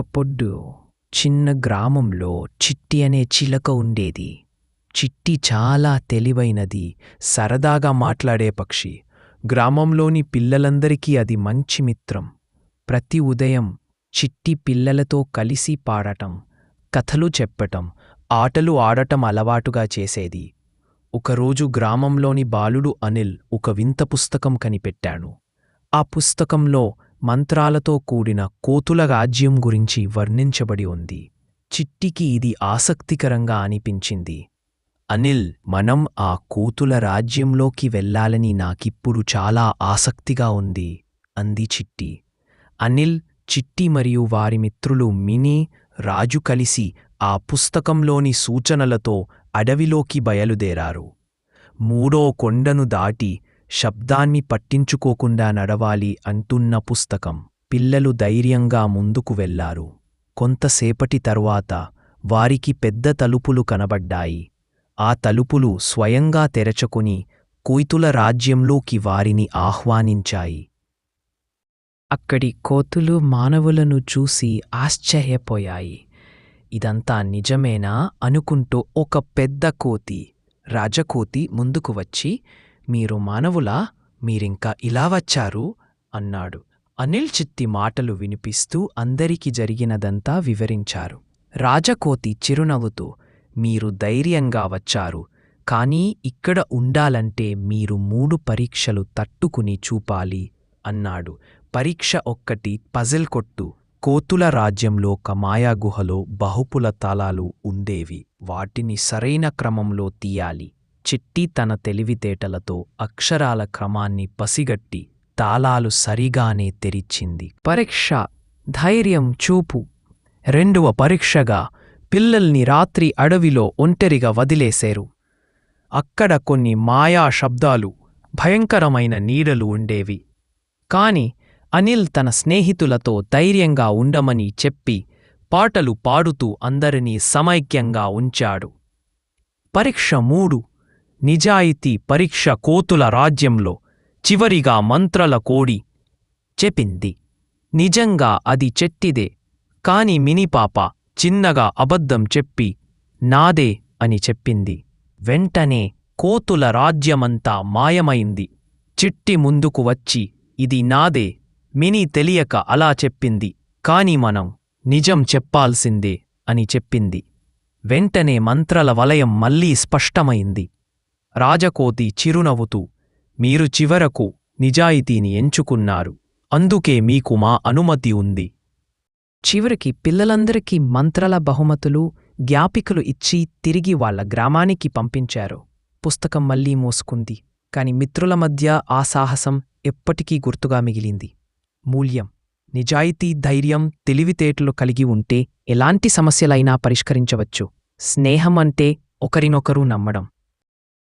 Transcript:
ఒకప్పుడు చిన్న గ్రామంలో చిట్టి అనే చిలక ఉండేది. చిట్టి చాలా తెలివైనది సరదాగా మాట్లాడే పక్షి. గ్రామంలోని పిల్లలందరికీ అది మంచి మిత్రం. ప్రతి ఉదయం చిట్టి పిల్లలతో కలిసి పాడటం కథలు చెప్పటం ఆటలు ఆడటం అలవాటుగా చేసేది. ఒకరోజు గ్రామంలోని బాలుడు అనిల్ ఒక వింత పుస్తకం కనిపెట్టాడు. ఆ పుస్తకంలో మంత్రాలతో కూడిన కోతుల రాజ్యం గురించి వర్ణించబడి ఉంది. చిట్టికి ఇది ఆసక్తికరంగా అనిపించింది. అనిల్ మనం ఆ కోతుల రాజ్యంలోకి వెళ్ళాలని నాకిప్పుడు చాలా ఆసక్తిగా ఉంది అంది చిట్టి. అనిల్ చిట్టి మరియు వారి మిత్రులు మినీ రాజు కలిసి ఆ పుస్తకంలోని సూచనలతో అడవిలోకి బయలుదేరారు. మూడో కొండను దాటి శబ్దాన్ని పట్టించుకోకుండా నడవాలి అంటున్న పుస్తకం. పిల్లలు ధైర్యంగా ముందుకు వెళ్ళారు. కొంతసేపటి తరువాత వారికి పెద్ద తలుపులు కనబడ్డాయి. ఆ తలుపులు స్వయంగా తెరచుకుని కోయితుల రాజ్యంలోకి వారిని ఆహ్వానించాయి. అక్కడి కోతులు మానవులను చూసి ఆశ్చర్యపోయాయి. ఇదంతా నిజమేనా అనుకుంటూ ఒక పెద్ద కోతి రాజకోతి ముందుకు వచ్చి మీరు మానవులా? మీరింకా ఇలా వచ్చారు? అన్నాడు. అనిల్ చిత్తి మాటలు వినిపిస్తూ అందరికి జరిగినదంతా వివరించారు. రాజకోతి చిరునవ్వుతూ మీరు ధైర్యంగా వచ్చారు. కానీ ఇక్కడ ఉండాలంటే మీరు మూడు పరీక్షలు తట్టుకుని చూపాలి అన్నాడు. పరీక్ష ఒక్కటి పజిల్ కొట్టు. కోతుల రాజ్యంలో ఒక మాయాగుహలో బహుపుల తాళాలు ఉండేవి. వాటిని సరైన క్రమంలో తీయాలి. చిట్టి తన తెలివితేటలతో అక్షరాల క్రమాన్ని పసిగట్టి తాళాలు సరిగానే తెరిచింది. పరీక్ష ధైర్యం చూపు. రెండవ పరీక్షగా పిల్లల్ని రాత్రి అడవిలో ఒంటరిగా వదిలేశారు. అక్కడ కొన్ని మాయా శబ్దాలు భయంకరమైన నీడలు ఉండేవి. కాని అనిల్ తన స్నేహితులతో ధైర్యంగా ఉండమని చెప్పి పాటలు పాడుతూ అందరినీ సమైక్యంగా ఉంచాడు. పరీక్ష మూడు. నిజాయితీ పరీక్ష కోతుల రాజ్యంలో చివరిగా మంత్రల కోడి చెప్పింది. నిజంగా అది చెట్టిదే కాని మినిపాప చిన్నగా అబద్ధం చెప్పి నాదే అని చెప్పింది. వెంటనే కోతుల రాజ్యమంతా మాయమైంది. చిట్టి ముందుకు వచ్చి ఇది నాదే మినీ తెలియక అలా చెప్పింది కాని మనం నిజం చెప్పాల్సిందే అని చెప్పింది. వెంటనే మంత్రల వలయం మళ్ళీ స్పష్టమైంది. రాజకోతి చిరునవ్వుతూ మీరు చివరకు నిజాయితీని ఎంచుకున్నారు. అందుకే మీకు మా అనుమతి ఉంది. చివరికి పిల్లలందరికీ మంత్రల బహుమతులు జ్ఞాపికలు ఇచ్చి తిరిగి వాళ్ళ గ్రామానికి పంపించారు. పుస్తకం మళ్ళీ మోసుకుంది. కాని మిత్రుల మధ్య ఆ సాహసం ఎప్పటికీ గుర్తుగా మిగిలింది. మూల్యం. నిజాయితీ ధైర్యం తెలివితేటలు కలిగి ఉంటే ఎలాంటి సమస్యలైనా పరిష్కరించవచ్చు. స్నేహం అంటే ఒకరినొకరు నమ్మడం.